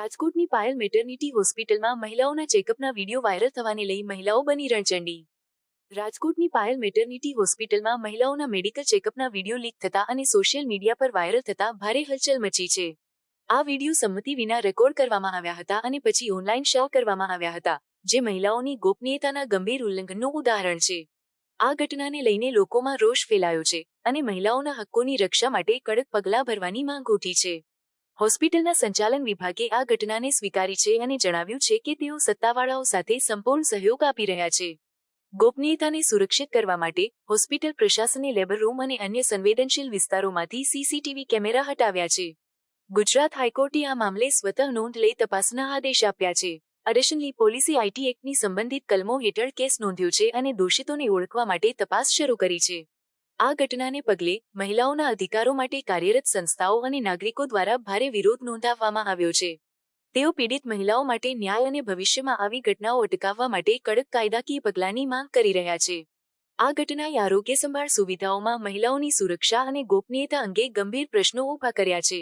રાજકોટની પાયલ મેટર્નિટી હોસ્પિટલમાં મહિલાઓના ચેકઅપના વીડિયો વાયરલ થવાને લઈ મહિલાઓ બની રણચંડી. રાજકોટની પાયલ મેટર્નિટી હોસ્પિટલમાં મહિલાઓના મેડિકલ ચેકઅપના વીડિયો લીક થતા અને સોશિયલ મીડિયા પર વાયરલ થતા ભારે હલચલ મચી છે. આ વીડિયો સંમતિ વિના રેકોર્ડ કરવામાં આવ્યા હતા અને પછી ઓનલાઈન શેર કરવામાં આવ્યા હતા, જે મહિલાઓની ગોપનીયતાના ગંભીર ઉલ્લંઘનનું ઉદાહરણ છે. આ ઘટનાને લઈને લોકોમાં રોષ ફેલાયો છે અને મહિલાઓના હક્કોની રક્ષા માટે કડક પગલાં ભરવાની માંગ ઉઠી છે. હોસ્પિટલના સંચાલન વિભાગે આ ઘટનાને સ્વીકારી છે અને જણાવ્યું છે કે તેઓ સત્તાવાળાઓ સાથે સંપૂર્ણ સહયોગ આપી રહ્યા છે. ગોપનીયતાને સુરક્ષિત કરવા માટે હોસ્પિટલ પ્રશાસને લેબર રૂમ અને અન્ય સંવેદનશીલ વિસ્તારોમાંથી સીસીટીવી કેમેરા હટાવ્યા છે. ગુજરાત હાઈકોર્ટે આ મામલે સ્વતઃ નોંધ લઈ તપાસના આદેશ આપ્યા છે. અડિશનલી પોલીસી આઈટી એક્ટની સંબંધિત કલમો હેઠળ કેસ નોંધ્યો છે અને દોષિતોને ઓળખવા માટે તપાસ શરૂ કરી છે. આ ઘટનાને પગલે મહિલાઓના અધિકારો માટે કાર્યરત સંસ્થાઓ અને નાગરિકો દ્વારા ભારે વિરોધ નોંધાવવામાં આવ્યો છે. તેઓ પીડિત મહિલાઓ માટે ન્યાય અને ભવિષ્યમાં આવી ઘટનાઓ અટકાવવા માટે કડક કાયદાકીય પગલાંની માંગ કરી રહ્યા છે. આ ઘટનાએ આરોગ્ય સંભાળ સુવિધાઓમાં મહિલાઓની સુરક્ષા અને ગોપનીયતા અંગે ગંભીર પ્રશ્નો ઊભા કર્યા છે.